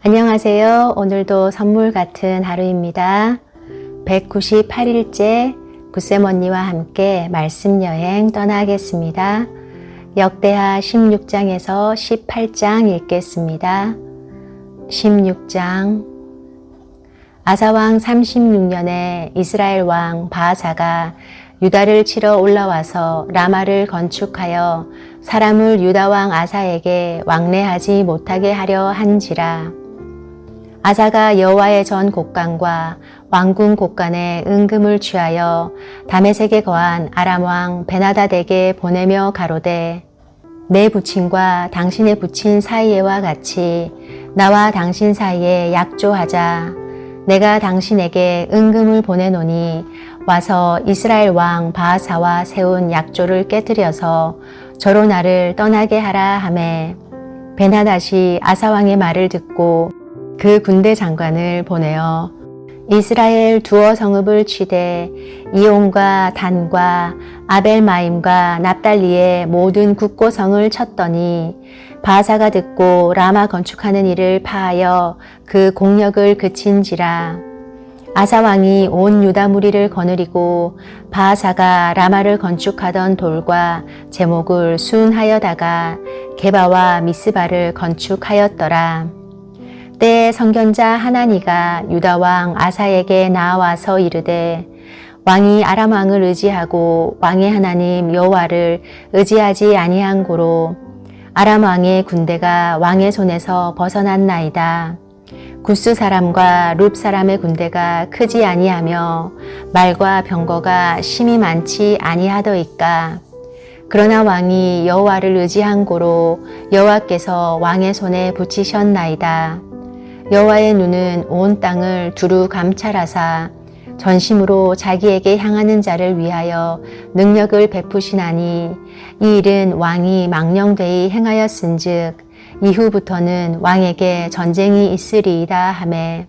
안녕하세요. 오늘도 선물 같은 하루입니다. 198일째 구쌤 언니와 함께 말씀 여행 떠나겠습니다. 역대하 16장에서 18장 읽겠습니다. 16장 아사왕 36년에 이스라엘 왕 바하사가 유다를 치러 올라와서 라마를 건축하여 사람을 유다 왕 아사에게 왕래하지 못하게 하려 한지라 아사가 여호와의 전 곡간과 왕궁 곡간에 은금을 취하여 다메섹에 거한 아람 왕 베나다에게 보내며 가로되 내 부친과 당신의 부친 사이에와 같이 나와 당신 사이에 약조하자. 내가 당신에게 은금을 보내노니 와서 이스라엘 왕 바하사와 세운 약조를 깨뜨려서 저로 나를 떠나게 하라 하매. 베나닷이 아사 왕의 말을 듣고 그 군대 장관을 보내어 이스라엘 두어 성읍을 취대 이온과 단과 아벨마임과 납달리의 모든 국고 성을 쳤더니 바사가 듣고 라마 건축하는 일을 파하여 그 공력을 그친지라 아사 왕이 온 유다 무리를 거느리고 바사가 라마를 건축하던 돌과 제목을 순하여다가 게바와 미스바를 건축하였더라. 때에 선견자 하나니가 유다 왕 아사에게 나와서 이르되 왕이 아람 왕을 의지하고 왕의 하나님 여호와를 의지하지 아니한 고로 아람 왕의 군대가 왕의 손에서 벗어났나이다. 구스 사람과 룹 사람의 군대가 크지 아니하며 말과 병거가 심히 많지 아니하더이까. 그러나 왕이 여호와를 의지한 고로 여호와께서 왕의 손에 붙이셨나이다. 여호와의 눈은 온 땅을 두루 감찰하사 전심으로 자기에게 향하는 자를 위하여 능력을 베푸시나니 이 일은 왕이 망령되이 행하였은즉 이후부터는 왕에게 전쟁이 있으리이다 하매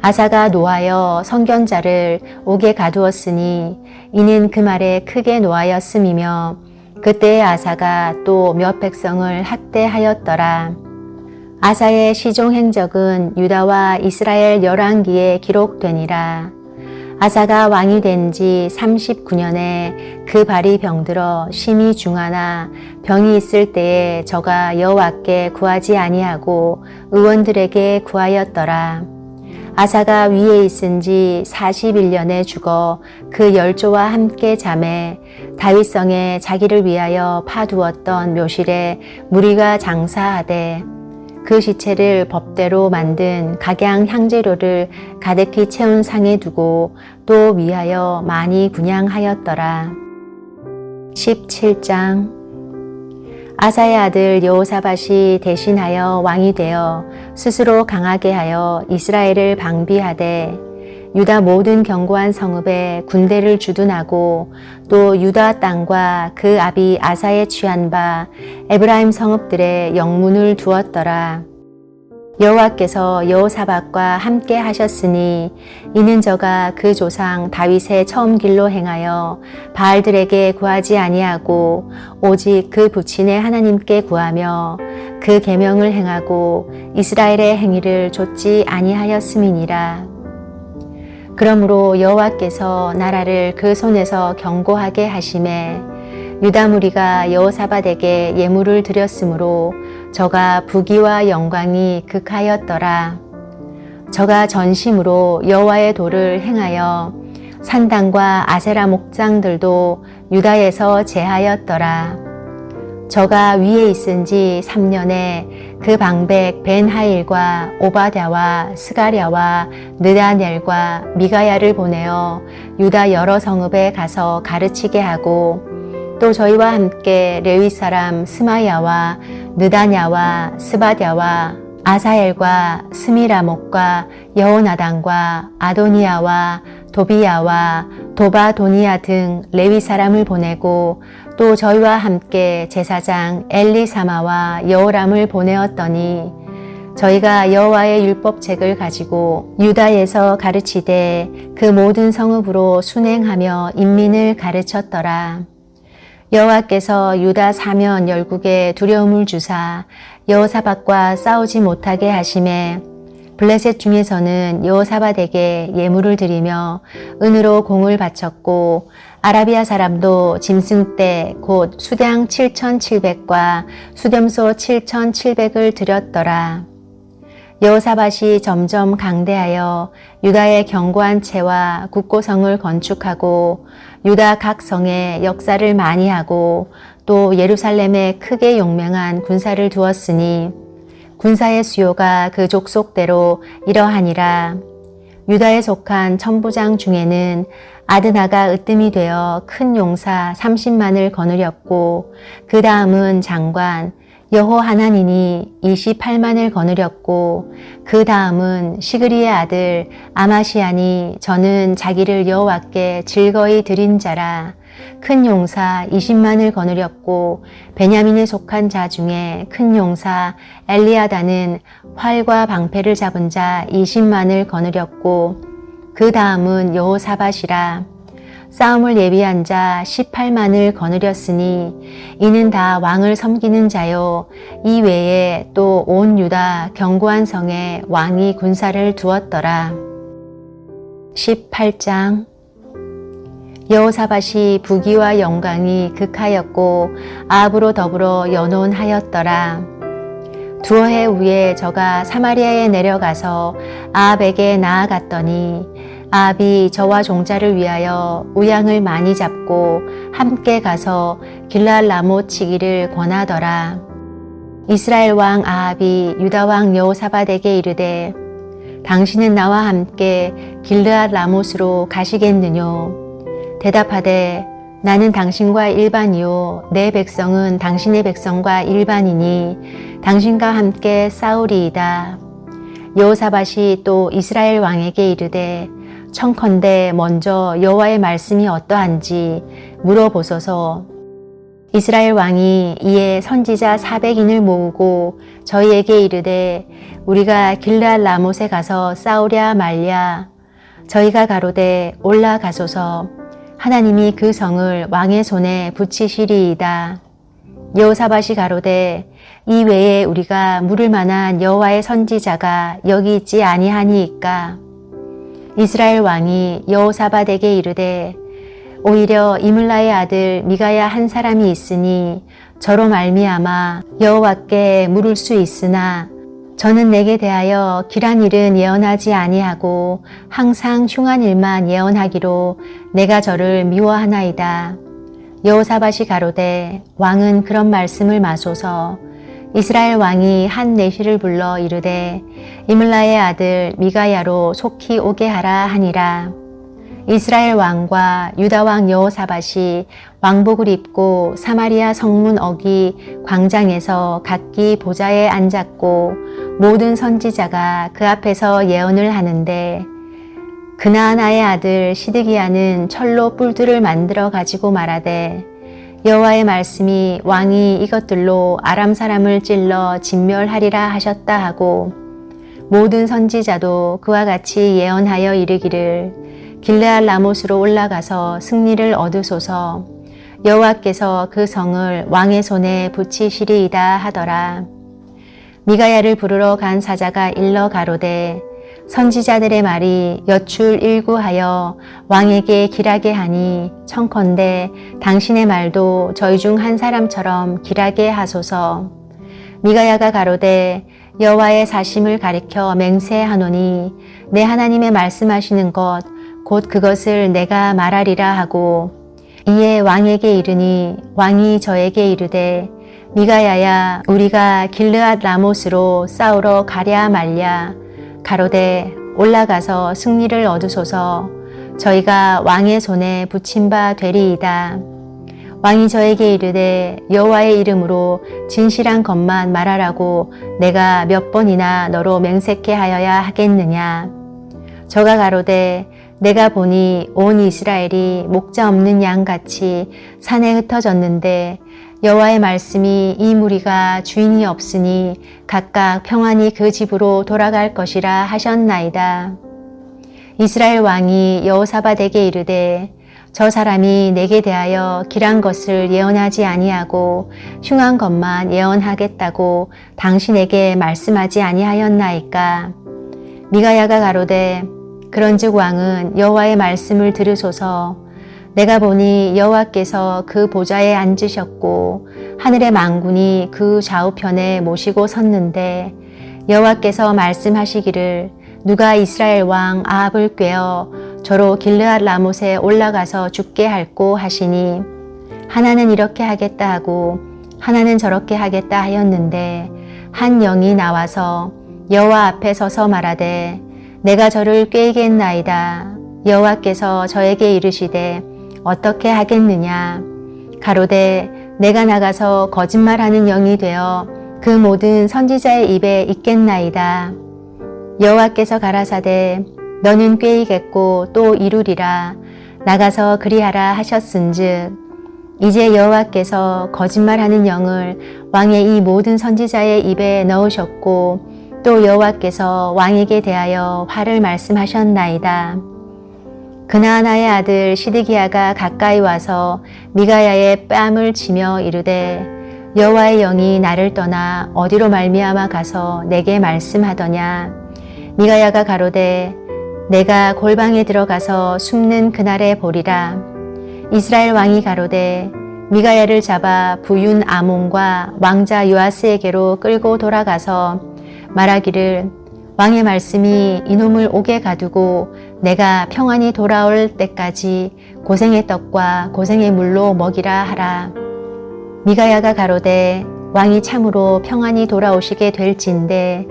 아사가 노하여 선견자를 옥에 가두었으니 이는 그 말에 크게 노하였음이며 그때 아사가 또 몇 백성을 학대하였더라. 아사의 시종 행적은 유다와 이스라엘 열왕기에 기록되니라. 아사가 왕이 된 지 39년에 그 발이 병들어 심히 중하나 병이 있을 때에 저가 여호와께 구하지 아니하고 의원들에게 구하였더라. 아사가 위에 있은 지 41년에 죽어 그 열조와 함께 잠에 다윗성에 자기를 위하여 파두었던 묘실에 무리가 장사하되 그 시체를 법대로 만든 각양 향재료를 가득히 채운 상에 두고 또 위하여 많이 분양하였더라. 17장 아사의 아들 여호사밧이 대신하여 왕이 되어 스스로 강하게 하여 이스라엘을 방비하되 유다 모든 견고한 성읍에 군대를 주둔하고 또 유다 땅과 그 아비 아사에 취한 바 에브라임 성읍들의 영문을 두었더라. 여호와께서 여호사밧과 함께 하셨으니 이는 저가 그 조상 다윗의 처음 길로 행하여 바알들에게 구하지 아니하고 오직 그 부친의 하나님께 구하며 그 계명을 행하고 이스라엘의 행위를 좇지 아니하였음이니라. 그러므로 여호와께서 나라를 그 손에서 견고하게 하심에 유다 무리가 여호사밧에게 예물을 드렸으므로 저가 부귀와 영광이 극하였더라. 저가 전심으로 여호와의 도를 행하여 산당과 아세라 목장들도 유다에서 제하였더라. 저가 위에 있은 지 3년에 그 방백 벤하일과 오바댜와 스가랴와 느다넬과 미가야를 보내어 유다 여러 성읍에 가서 가르치게 하고 또 저희와 함께 레위 사람 스마야와 느다냐와 스바랴와 아사엘과 스미라목과 여호나단과 아도니아와 도비야와 도바 도니아 등 레위 사람을 보내고 또 저희와 함께 제사장 엘리사마와 여호람을 보내었더니 저희가 여호와의 율법책을 가지고 유다에서 가르치되 그 모든 성읍으로 순행하며 인민을 가르쳤더라. 여호와께서 유다 사면 열국에 두려움을 주사 여호사밧과 싸우지 못하게 하심에 블레셋 중에서는 여호사밧에게 예물을 드리며 은으로 공을 바쳤고 아라비아 사람도 짐승 떼곧 수량 7,700과 수렴소 7,700을 드렸더라. 여호사밧이 점점 강대하여 유다의 견고한 채와 국고성을 건축하고 유다 각 성에 역사를 많이 하고 또 예루살렘에 크게 용맹한 군사를 두었으니 군사의 수요가 그 족속대로 이러하니라. 유다에 속한 천부장 중에는 아드나가 으뜸이 되어 큰 용사 30만을 거느렸고 그 다음은 장관 여호 하나님이 28만을 거느렸고 그 다음은 시그리의 아들 아마시안이 저는 자기를 여호와께 즐거이 드린 자라. 큰 용사 20만을 거느렸고 베냐민에 속한 자 중에 큰 용사 엘리아다는 활과 방패를 잡은 자 20만을 거느렸고 그 다음은 여호사밧이라 싸움을 예비한 자 18만을 거느렸으니 이는 다 왕을 섬기는 자요. 이 외에 또 온 유다 견고한 성에 왕이 군사를 두었더라. 18장. 여호사밧이 부귀와 영광이 극하였고 아합으로 더불어 연혼하였더라. 두어 해 후에 저가 사마리아에 내려가서 아합에게 나아갔더니 아합이 저와 종자를 위하여 우양을 많이 잡고 함께 가서 길랄 라못 치기를 권하더라. 이스라엘 왕 아합이 유다 왕 여호사밧에게 이르되 당신은 나와 함께 길르앗 라못으로 가시겠느뇨 대답하되 나는 당신과 일반이요 내 백성은 당신의 백성과 일반이니 당신과 함께 싸우리이다. 여호사밧이 또 이스라엘 왕에게 이르되 청컨대 먼저 여호와의 말씀이 어떠한지 물어보소서. 이스라엘 왕이 이에 선지자 400인을 모으고 저희에게 이르되 우리가 길르앗 라못에 가서 싸우랴 말랴 저희가 가로되 올라가소서 하나님이 그 성을 왕의 손에 붙이시리이다. 여호사밧이 가로되 이 외에 우리가 물을 만한 여호와의 선지자가 여기 있지 아니하니이까 이스라엘 왕이 여호사밧에게 이르되 오히려 이물라의 아들 미가야 한 사람이 있으니 저로 말미암아 여호와께 물을 수 있으나 저는 내게 대하여 길한 일은 예언하지 아니하고 항상 흉한 일만 예언하기로 내가 저를 미워하나이다. 여호사밧이 가로되 왕은 그런 말씀을 마소서 이스라엘 왕이 한 내시를 불러 이르되 이물라의 아들 미가야로 속히 오게 하라 하니라. 이스라엘 왕과 유다 왕 여호사밧이 왕복을 입고 사마리아 성문 어기 광장에서 각기 보좌에 앉았고 모든 선지자가 그 앞에서 예언을 하는데 그나아나의 아들 시드기야는 철로 뿔들을 만들어 가지고 말하되 여호와의 말씀이 왕이 이것들로 아람 사람을 찔러 진멸하리라 하셨다 하고 모든 선지자도 그와 같이 예언하여 이르기를 길레알 라못으로 올라가서 승리를 얻으소서 여호와께서 그 성을 왕의 손에 붙이시리이다 하더라. 미가야를 부르러 간 사자가 일러 가로되 선지자들의 말이 여출 일구하여 왕에게 길하게 하니 청컨대 당신의 말도 저희 중 한 사람처럼 길하게 하소서. 미가야가 가로되 여호와의 사심을 가리켜 맹세하노니 내 하나님의 말씀하시는 것 곧 그것을 내가 말하리라 하고 이에 왕에게 이르니 왕이 저에게 이르되 미가야야 우리가 길르앗 라못으로 싸우러 가랴 말랴 가로되 올라가서 승리를 얻으소서 저희가 왕의 손에 붙임 바 되리이다. 왕이 저에게 이르되 여호와의 이름으로 진실한 것만 말하라고 내가 몇 번이나 너로 맹세케 하여야 하겠느냐. 저가 가로되 내가 보니 온 이스라엘이 목자 없는 양같이 산에 흩어졌는데 여호와의 말씀이 이 무리가 주인이 없으니 각각 평안히 그 집으로 돌아갈 것이라 하셨나이다. 이스라엘 왕이 여호사밧에게 이르되 저 사람이 내게 대하여 길한 것을 예언하지 아니하고 흉한 것만 예언하겠다고 당신에게 말씀하지 아니하였나이까 미가야가 가로되 그런즉 왕은 여호와의 말씀을 들으소서 내가 보니 여호와께서 그 보좌에 앉으셨고 하늘의 망군이 그 좌우편에 모시고 섰는데 여호와께서 말씀하시기를 누가 이스라엘 왕 아합을 꾀어 저로 길르앗 라못에 올라가서 죽게 할꼬 하시니 하나는 이렇게 하겠다 하고 하나는 저렇게 하겠다 하였는데 한 영이 나와서 여호와 앞에 서서 말하되 내가 저를 꾀겠나이다. 여호와께서 저에게 이르시되 어떻게 하겠느냐. 가로되 내가 나가서 거짓말하는 영이 되어 그 모든 선지자의 입에 있겠나이다. 여호와께서 가라사대 너는 꾀이겠고 또 이루리라. 나가서 그리하라 하셨은즉 이제 여호와께서 거짓말하는 영을 왕의 이 모든 선지자의 입에 넣으셨고 또 여호와께서 왕에게 대하여 화를 말씀하셨나이다. 그나아나의 아들 시드기야가 가까이 와서 미가야의 뺨을 치며 이르되 여호와의 영이 나를 떠나 어디로 말미암아 가서 내게 말씀하더냐? 미가야가 가로되 내가 골방에 들어가서 숨는 그날에 보리라. 이스라엘 왕이 가로되 미가야를 잡아 부윤 아몬과 왕자 요아스에게로 끌고 돌아가서 말하기를 왕의 말씀이 이놈을 옥에 가두고 내가 평안히 돌아올 때까지 고생의 떡과 고생의 물로 먹이라 하라. 미가야가 가로되 왕이 참으로 평안히 돌아오시게 될진데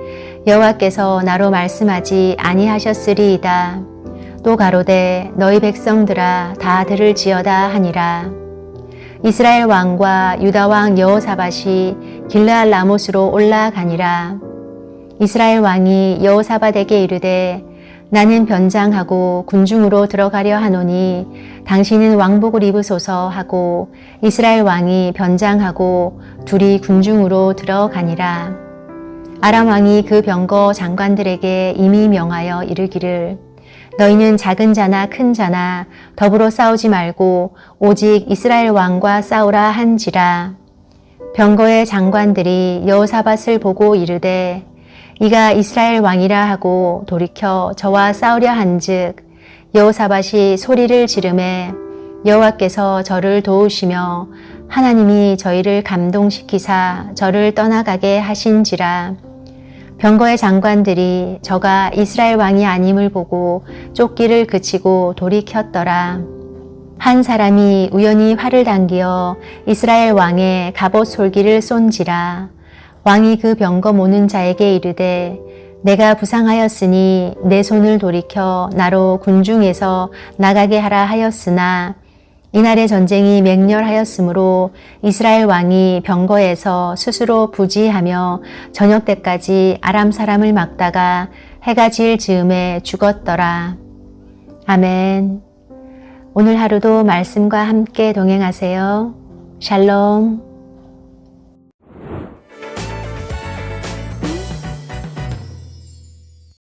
여호와께서 나로 말씀하지 아니하셨으리이다. 또 가로되 너희 백성들아 다 들을지어다 하니라. 이스라엘 왕과 유다 왕 여호사밧이 길르앗 라못으로 올라가니라. 이스라엘 왕이 여호사밧에게 이르되 나는 변장하고 군중으로 들어가려 하노니 당신은 왕복을 입으소서 하고 이스라엘 왕이 변장하고 둘이 군중으로 들어가니라. 아람 왕이 그 병거 장관들에게 이미 명하여 이르기를 너희는 작은 자나 큰 자나 더불어 싸우지 말고 오직 이스라엘 왕과 싸우라 한지라. 병거의 장관들이 여호사밧을 보고 이르되 이가 이스라엘 왕이라 하고 돌이켜 저와 싸우려 한즉 여호사밧이 소리를 지르매 여호와께서 저를 도우시며 하나님이 저희를 감동시키사 저를 떠나가게 하신지라 병거의 장관들이 저가 이스라엘 왕이 아님을 보고 쫓기를 그치고 돌이켰더라. 한 사람이 우연히 활을 당기어 이스라엘 왕의 갑옷 솔기를 쏜지라. 왕이 그 병거 모는 자에게 이르되 내가 부상하였으니 내 손을 돌이켜 나로 군중에서 나가게 하라 하였으나 이날의 전쟁이 맹렬하였으므로 이스라엘 왕이 병거에서 스스로 부지하며 저녁 때까지 아람 사람을 막다가 해가 질 즈음에 죽었더라. 아멘. 오늘 하루도 말씀과 함께 동행하세요. 샬롬.